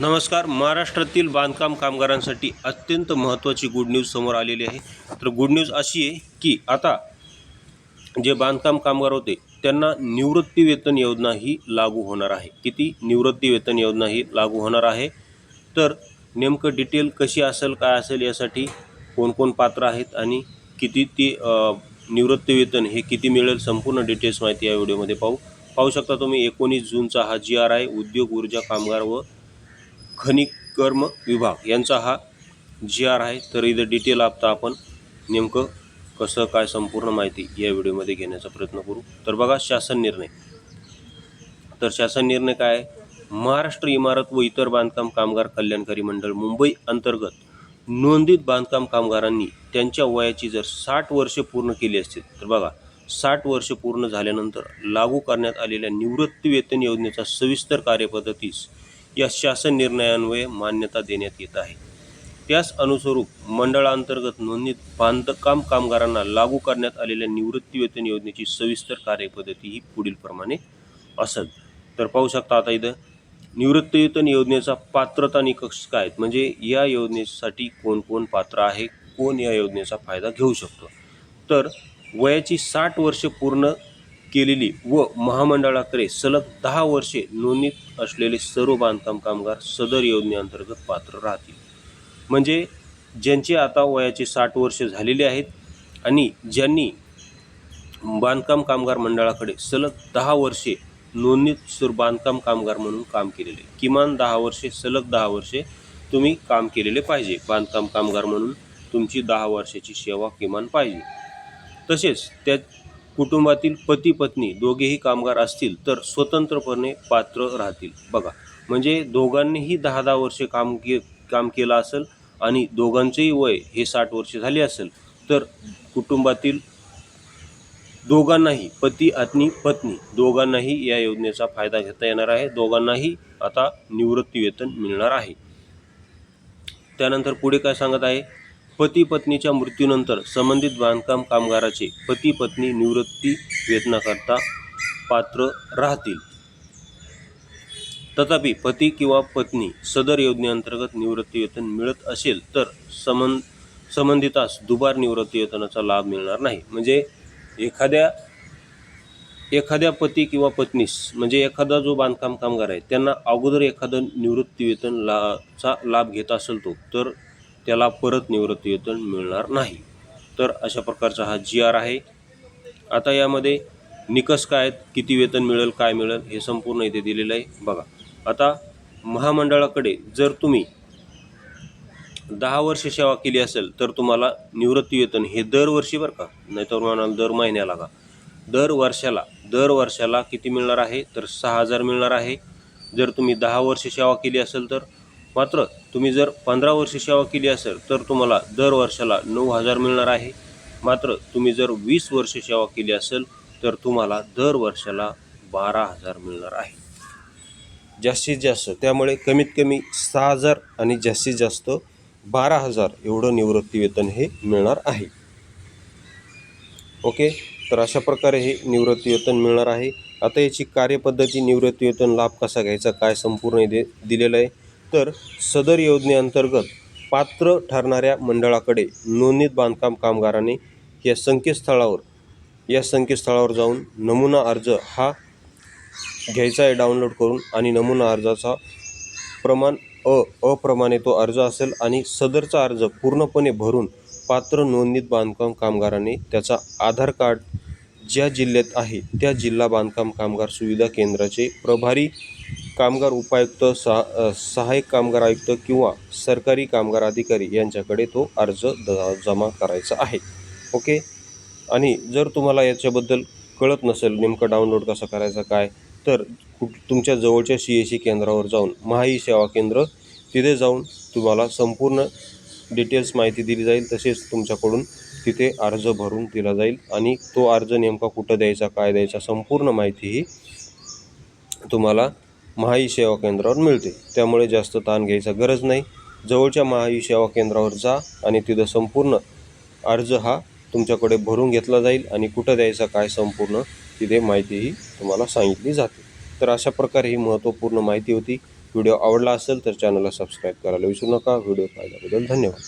नमस्कार. महाराष्ट्रातील बांधकाम कामगारांसाठी अत्यंत महत्त्वाची गुड न्यूज समोर आलेली आहे. तर गुड न्यूज अशी आहे की आता जे बांधकाम कामगार होते त्यांना निवृत्ती वेतन योजना ही लागू होणार आहे. किती? निवृत्ती वेतन योजना ही लागू होणार आहे. तर नेमकं डिटेल कशी असेल काय असेल यासाठी कोण कोण पात्र आहेत आणि किती ती निवृत्ती वेतन हे किती मिळेल संपूर्ण डिटेल्स माहिती या व्हिडिओमध्ये पाहू. पाहू शकता तुम्ही एकोणीस जूनचा हा जी आर आहे उद्योग ऊर्जा कामगार व खनिकर्म विभाग यांचा हा जी आर आहे. तर इथं डिटेल आता आपण नेमकं कसं काय संपूर्ण माहिती या व्हिडिओमध्ये घेण्याचा प्रयत्न करू. तर बघा शासन निर्णय. तर शासन निर्णय काय आहे? महाराष्ट्र इमारत व इतर बांधकाम कामगार कल्याणकारी मंडळ मुंबई अंतर्गत नोंदित बांधकाम कामगारांनी त्यांच्या वयाची जर साठ वर्षे पूर्ण केली असतील तर बघा साठ वर्ष पूर्ण झाल्यानंतर लागू करण्यात आलेल्या निवृत्ती वेतन योजनेचा सविस्तर कार्यपद्धतीस या शासन निर्णयान्वये मान्यता देण्यात येत आहे. त्यास अनुस्वरूप मंडळांतर्गत नोंदणीत बांधकाम कामगारांना लागू करण्यात आलेल्या निवृत्तीवेतन योजनेची सविस्तर कार्यपद्धती ही पुढीलप्रमाणे असेल. तर पाहू शकता आता इथं निवृत्तीवेतन योजनेचा पात्रता निकष काय आहेत? म्हणजे या योजनेसाठी कोण कोण पात्र आहे? कोण या योजनेचा फायदा घेऊ शकतो? तर वयाची साठ वर्ष पूर्ण केलेली व महामंडळाकडे सलग दहा वर्षे नोंदणीत असलेले सर्व बांधकाम कामगार सदर योजनेअंतर्गत पात्र राहतील. म्हणजे ज्यांचे आता वयाचे साठ वर्ष झालेले आहेत आणि ज्यांनी बांधकाम कामगार मंडळाकडे सलग दहा वर्षे नोंदणीत सुर बांधकाम कामगार म्हणून काम केलेले. किमान दहा वर्षे सलग दहा वर्षे तुम्ही काम केलेले पाहिजे. बांधकाम कामगार म्हणून तुमची दहा वर्षाची सेवा किमान पाहिजे. तसेच त्या कुटुंबातील पती पत्नी दोघेही कामगार असतील तर स्वतंत्रपणे पात्र राहतील. बघा म्हणजे दोघांनीही दहा दहा वर्षे काम के काम केलं असेल आणि दोघांचेही वय हे साठ वर्ष झाले असेल तर कुटुंबातील दोघांनाही पती आणि पत्नी दोघांनाही या योजनेचा फायदा घेता येणार आहे. दोघांनाही आता निवृत्ती वेतन मिळणार आहे. त्यानंतर पुढे काय सांगत आहे? पती पत्नीच्या मृत्यूनंतर संबंधित बांधकाम कामगाराचे पती पत्नी निवृत्ती वेतनाकरता पात्र राहतील. तथापि पती किंवा पत्नी सदर योजनेअंतर्गत निवृत्ती वेतन मिळत असेल तर संबंध संबंधितास दुबार निवृत्ती वेतनाचा लाभ मिळणार नाही. म्हणजे एखाद्या एखाद्या पती किंवा पत्नीस म्हणजे एखादा जो बांधकाम कामगार आहे त्यांना अगोदर एखादं निवृत्ती वेतन ला चा लाभ घेत असेल तो तर त्याला परत निवृत्ती वेतन मिळणार नाही. तर अशा प्रकारचा हा जी आर आहे. आता यामध्ये निकष काय आहेत किती वेतन मिळेल काय मिळेल हे संपूर्ण इथे दिलेलं आहे. बघा आता महामंडळाकडे जर तुम्ही दहा वर्ष सेवा केली असेल तर तुम्हाला निवृत्ती वेतन हे दरवर्षी बरं का नाहीतर म्हणाल दर महिन्याला का दर वर्षाला दर वर्षाला किती मिळणार आहे तर सहा हजार मिळणार आहे. जर तुम्ही दहा वर्ष सेवा केली असेल तर मात्र तुम्ही जर पंधरा वर्ष सेवा केली असेल तर तुम्हाला दर वर्षाला नऊ हजार मिळणार आहे. मात्र तुम्ही जर वीस वर्ष सेवा केली असेल तर तुम्हाला दर वर्षाला बारा हजार मिळणार आहे. जास्तीत जास्त त्यामुळे कमीत कमी सहा हजार आणि जास्तीत जास्त बारा हजार एवढं निवृत्ती वेतन हे मिळणार आहे. ओके? तर अशा प्रकारे हे निवृत्ती वेतन मिळणार आहे. आता याची कार्यपद्धती निवृत्ती वेतन लाभ कसा घ्यायचा काय संपूर्ण दे दिलेलं आहे. तर सदर योजनेअंतर्गत पात्र ठरणाऱ्या मंडळाकडे नोंदणीत बांधकाम कामगाराने या संकेतस्थळावर या संकेतस्थळावर जाऊन नमुना अर्ज हा घ्यायचा आहे डाउनलोड करून आणि नमुना अर्जाचा प्रमाण अ अप्रमाणे तो अर्ज असेल आणि सदरचा अर्ज पूर्णपणे भरून पात्र नोंदणीत बांधकाम कामगाराने त्याचा आधार कार्ड ज्या जिल्ह्यात आहे त्या जिल्हा बांधकाम कामगार सुविधा केंद्राचे प्रभारी कामगार उपायुक्त सहा सहाय्यक कामगार आयुक्त किंवा सरकारी कामगार अधिकारी यांच्याकडे तो अर्ज द जमा करायचा आहे. ओके? आणि जर तुम्हाला याच्याबद्दल कळत नसेल नेमकं डाउनलोड कसं करायचं काय तर कुठ तुमच्या जवळच्या सी एस सी केंद्रावर जाऊन महाई सेवा केंद्र तिथे जाऊन तुम्हाला संपूर्ण डिटेल्स माहिती दिली जाईल तसेच तुमच्याकडून तिथे अर्ज भरून दिला जाईल आणि तो अर्ज नेमका कुठं द्यायचा काय द्यायचा संपूर्ण माहिती ही तुम्हाला महाई सेवा केंद्रावर मिळते. त्यामुळे जास्त ताण घ्यायचा गरज नाही. जवळच्या महाई सेवा केंद्रावर जा आणि तिथं संपूर्ण अर्ज हा तुमच्याकडे भरून घेतला जाईल आणि कुठं द्यायचा काय संपूर्ण तिथे माहितीही तुम्हाला सांगितली जाते. तर अशा प्रकारे ही महत्त्वपूर्ण माहिती होती. व्हिडिओ आवडला असेल तर चॅनलला सबस्क्राईब करायला विसरू नका. व्हिडिओ पाहिल्याबद्दल धन्यवाद.